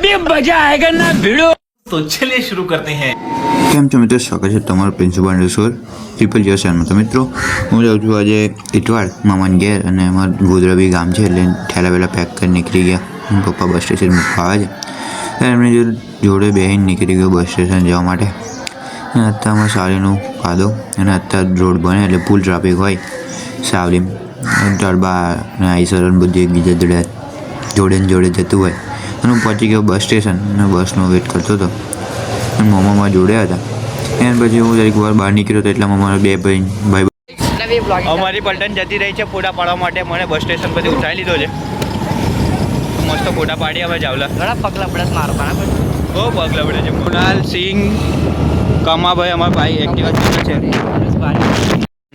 અભી મજા આયેગા ના ભીડો તો ચલિયે શરૂ કરતે હૈ કેમ છો મિત્રો? સ્વાગત છે તમારો પ્રિન્સિપાલ રસોર ટ્રિપલ જીઓ સેવનમાં તો મિત્રો હું જાઉં છું આજે ઇટવાડ મામાન ઘેર અને અમારું ગોદરાબી ગામ છે એટલે ઠેલા વેલા પેક કરી નીકળી ગયા. પપ્પા બસ સ્ટેશન મૂકવા આવે છે. એમને જોડે બેહીને નીકળી ગયો બસ સ્ટેશન જવા માટે. અને અત્યારમાં સાવલીનું કાદો અને અત્યારે રોડ બને એટલે પુલ ટ્રાફિક હોય. સાવલી ટરબા અને આઈસર બધું એકબીજા જોડે જોડે જોડે જતું હોય. અને હું પહોંચી ગયો બસ સ્ટેશન અને બસનો વેટ કરતો હતો. અને મમ્મામાં જોડ્યા હતા. એના પછી હું જરીક વાર બહાર નીકળ્યો હતો એટલામાં મારા બે ભાઈ ભાઈ અમારી પલટન જતી રહી છે ફોટા પાડવા માટે. મને બસ સ્ટેશન પરથી ઉઠાવી લીધો છે. મસ્ત ફોટા પાડી હવે જાવલા ઘણા પગલા પડે મારો બરાબર? બહુ પગ પડે છે. કુણાલ સિંહ કમાભાઈ અમારા ભાઈ એક્ટિવા છે.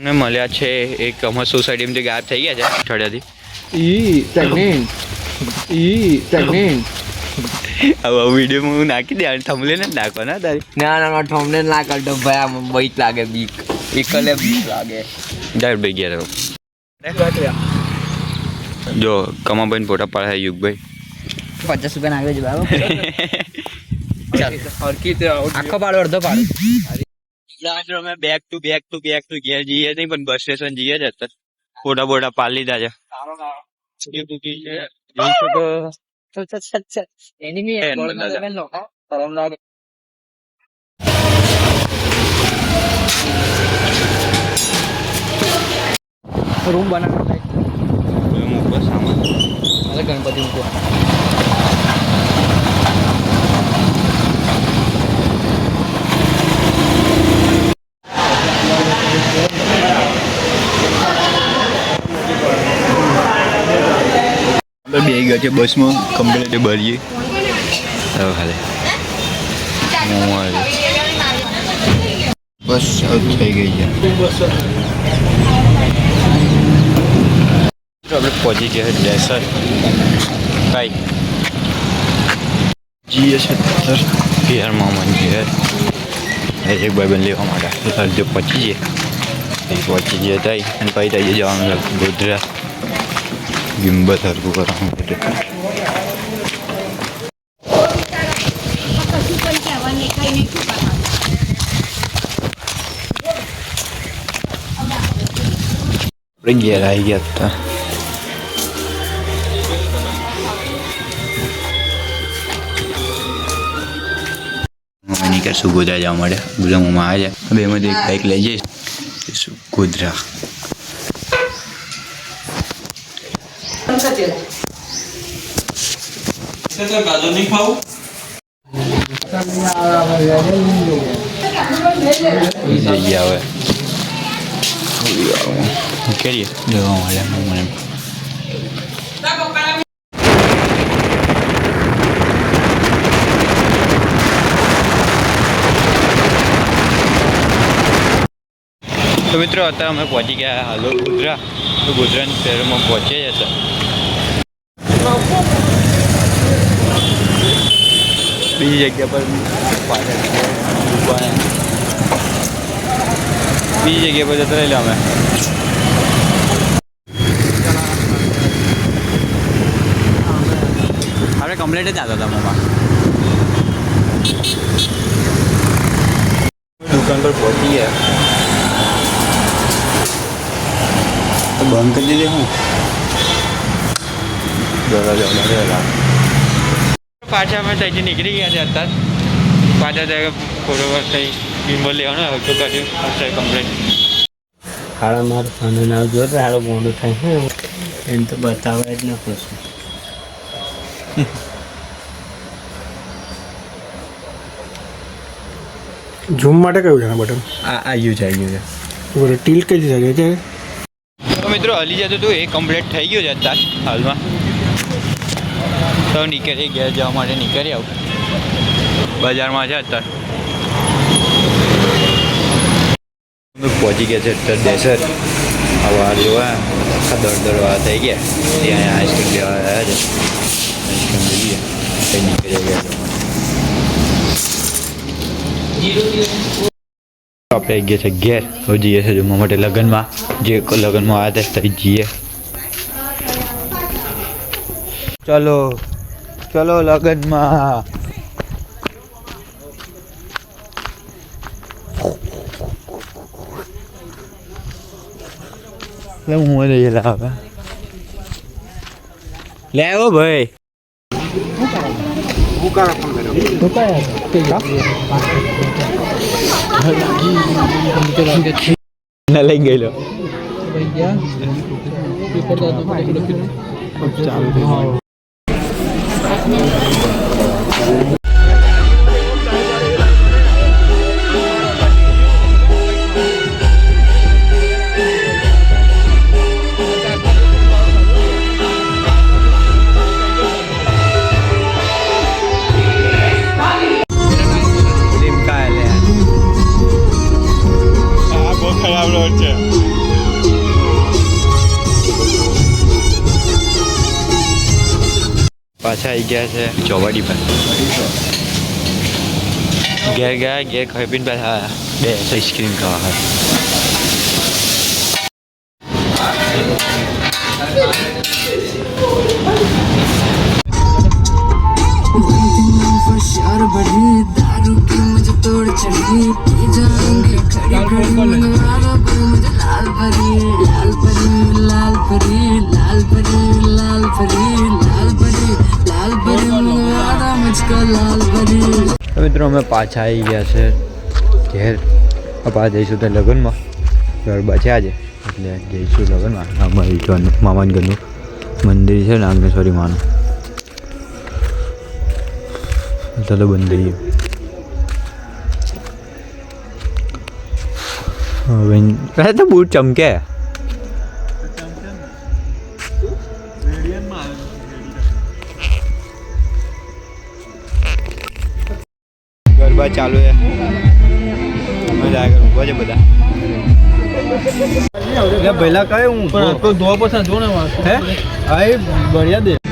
ને મળ્યા છે એક અમારી સોસાયટીમાંથી ગાયબ થઈ ગયા છે અઠવાડિયાથી. ઈ ઈ હવે હું નાખી દે થમલે ને નાખવાના તારી? ના ના ના કરતો ભાઈ આમ બીક લાગે બીક. એકલે બીક લાગે. જાહેર ભાઈ ગયા રહો. જો કમાભાઈ ફોટા પાડે યુગભાઈ. પચાસ રૂપિયા નાખ્યો છે બરાબર આખો પાડો અડધો પાડો. અમે back to back to back to ઘેર જઈએ નહીં પણ બસ સ્ટેશન જઈએ જ અત્યારે. ફોટા બોટા પાડી લીધા છે. એ બધા. શરમ લાગે રૂમ ઉપર સામાન. ગણપતિ મૂકવા. આપણે ગયા છે બસમાં. કમ્પ્લીટ ભરીએ હવે ખાલી. બસ થઈ ગઈ છે. આપણે પહોંચી ગયા છે ડેસર. કાંઈ જઈએ છે ડેસર. ઘેરમાં મન ઘેર એક ભાઈબંધ લેવા માટે. અડધે પહોંચી જઈએ. પહોંચી જઈએ તાઈ અને પછી તઈ જવાનું છે નહીં શું કરવાનું આપણે ઘેર આવી ગયા હતા મમ્મી નીકળશું ગોધરા જવા માટે ગોધરા મમ્મા આવે છે બેમાંથી એક બાઈક લઈ જઈશ કરીએ જવા મને તો મિત્રો અત્યારે અમે પહોંચી ગયા હાલો ગોધરા. તો ગોધરાની શહેરમાં પહોંચીએ જ બીજી જગ્યા પર બીજી જગ્યા પર જતા રહેલા અમે. આપણે કમ્પ્લેટ જ આવતા હતા મમ્મા દુકાન પર પહોંચી ગયા બંધ કરી દીધી હું? દરવાજા પાછા અમે ત્યાંથી નીકળી ગયા છે અત્યારે. પાછા ત્યાં ફોટો થઈ બીમો લેવાનો હોય કર્યું અત્યારે કમ્પ્લેટ હાડા મારો ફોન ના જો હાડો મોડું થાય હે એમ તો બતાવે જ ન કશું ઝૂમ માટે કયું છે બટન? આ આવ્યું છે આવ્યું છે. બોલો ટીલ કઈ જગ્યાએ છે? મિત્રો હલી જતું હતું એ કમ્પ્લીટ થઈ ગયું છે અત્યારે હાલમાં. તો નીકળી ગયા જવા માટે નીકળી આવું. બજારમાં છે અત્યારે. પહોંચી ગયા છે અત્યારે ડેસર આવા જોવા આખા દળ દળવા થઈ ગયા. ત્યાં આઈસ્ક્રીમ લેવા આવ્યા છે. આઈસ્ક્રીમ લઈએ. કંઈ નીકળી ગયા આપણે ગયા છે ઘેર. હવે જઈએ છે જમવા માટે લગ્નમાં. જે લગ્નમાં આવ્યા હતા ત્યાં જઈએ. ચાલો ચલો લગનમાં લે હું લઈ ગયેલા હવે લે આવો ભાઈ ના લઈ ગયેલો લીમકા Thank you. આવી ગયા છે ચોવાડી પર ઘેર ગયા ઘેર ખાઈ પીને પાછા બે આઈસ્ક્રીમ ખાવા હોય होशियार बढ़ी दारू की मुझे तोड़ चढ़ी पी जाऊंगी खड़ी खड़ी मंगवावा पर मुझे लाल परी लाल परी लाल परी लाल परी लाल परी મિત્રો અમે પાછા આવી ગયા છે ઘેર. પાછા જઈશું તો લગ્નમાં. ગરબા છે આજે. એટલે જઈશું લગ્નમાં. અમારી ઘરનું ઘરનું મંદિર છે નાગેશ્વરી માનું. ચાલો બંધ હવે તો બૂટ ચમકે. ગરબા ચાલુ છે. મજા આગળ ઊભા છે બધા. પહેલા કઈ હું? તો ધોવા પછી જો ને હે? આ બળિયા દે.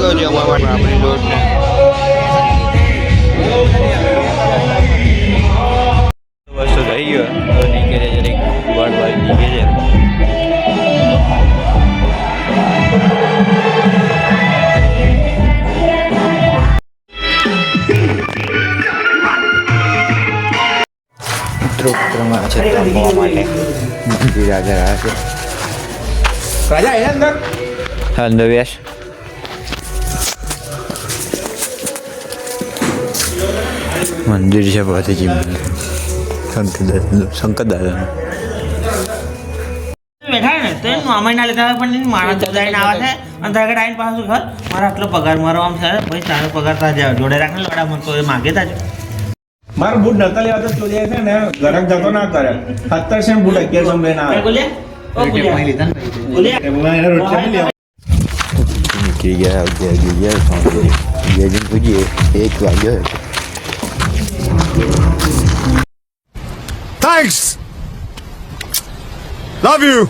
ગયો છે અમારા આપણી લોટ ને વસ્તુ થઈ ગયો. તો નીકળે જરીક વાળ વાળ નીકળે છે. મિત્રો પ્રમાણે છે રમવા માટે મંદિર આગળ આવે છે. અંદર. વ્યાસ મંદિર છે ભાતીજી શંકર દાદાનું બેઠા ને તો એનું મામા ના લીધા પણ એની માણસ જોડાઈને આવે છે. અને તારે આવીને પાછું ઘર મારો આટલો પગાર મારો આમ છે ભાઈ તારો પગાર તારે જોડે રાખે લોડા મને તો એ માગે તાજો મારો બૂટ નતા લેવા તો ચોરી છે ને ગરક જતો ના કરે. સત્તર છે બૂટ અગિયારસો નહીં લેવા. નીકળી ગયા અગિયાર અગિયાર જણ એક વાગ્યો. Thanks. Love you.